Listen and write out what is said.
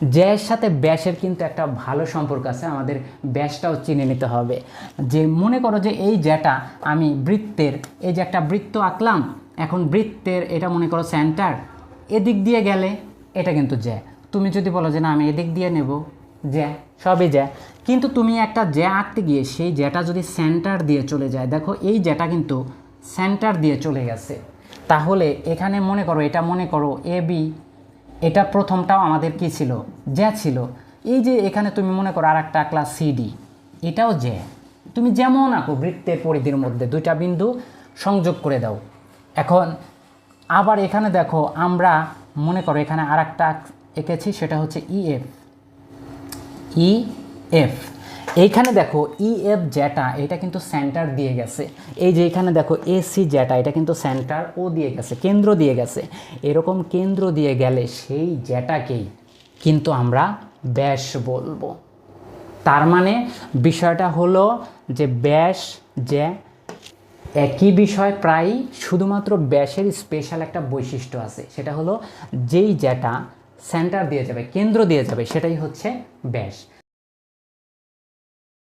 জ্যায়ের সাথে ব্যাসের কিন্তু একটা ভালো সম্পর্ক আছে, আমাদের ব্যাসটাও চিনে নিতে হবে। যে মনে করো যে এই জ্যাটা আমি বৃত্তের, এই যে একটা বৃত্ত আঁকলাম, এখন বৃত্তের এটা মনে করো সেন্টার এদিক দিয়ে গেলে এটা কিন্তু জ্যা। তুমি যদি বলো যে না, আমি এদিক দিয়ে নেব, জ্যা, সবই জ্যা। কিন্তু তুমি একটা জ্যা আঁকতে গিয়ে সেই জ্যাটা যদি সেন্টার দিয়ে চলে যায়, দেখো এই জ্যাটা কিন্তু সেন্টার দিয়ে চলে গেছে। তাহলে এখানে মনে করো, এটা মনে করো এ বি এটা প্রথমটাও আমাদের কি ছিল? জ্যা ছিল। এই যে এখানে তুমি মনে করো আর একটা ক্লাস সিডি এটাও জ্যা। তুমি যেমন আঁকো বৃত্তের পরিধির মধ্যে দুইটা বিন্দু সংযোগ করে দাও। এখন আবার এখানে দেখো আমরা মনে করো এখানে আর একটা এঁকেছি, সেটা হচ্ছে ইএফ ই এফ এইখানে দেখো ই এফ জ্যাটা এটা কিন্তু সেন্টার দিয়ে গেছে। এই যে এখানে দেখো এসি জ্যাটা এটা কিন্তু সেন্টার ও দিয়ে গেছে, কেন্দ্র দিয়ে গেছে। এরকম কেন্দ্র দিয়ে গেলে সেই জ্যাটাকেই কিন্তু আমরা ব্যাস বলব। তার মানে বিষয়টা হলো যে ব্যাস যে একই বিষয় প্রায় শুধুমাত্র ব্যাসের স্পেশাল একটা বৈশিষ্ট্য আছে। সেটা হলো যেই জ্যাটা সেন্টার দিয়ে যাবে, কেন্দ্র দিয়ে যাবে, সেটাই হচ্ছে ব্যাস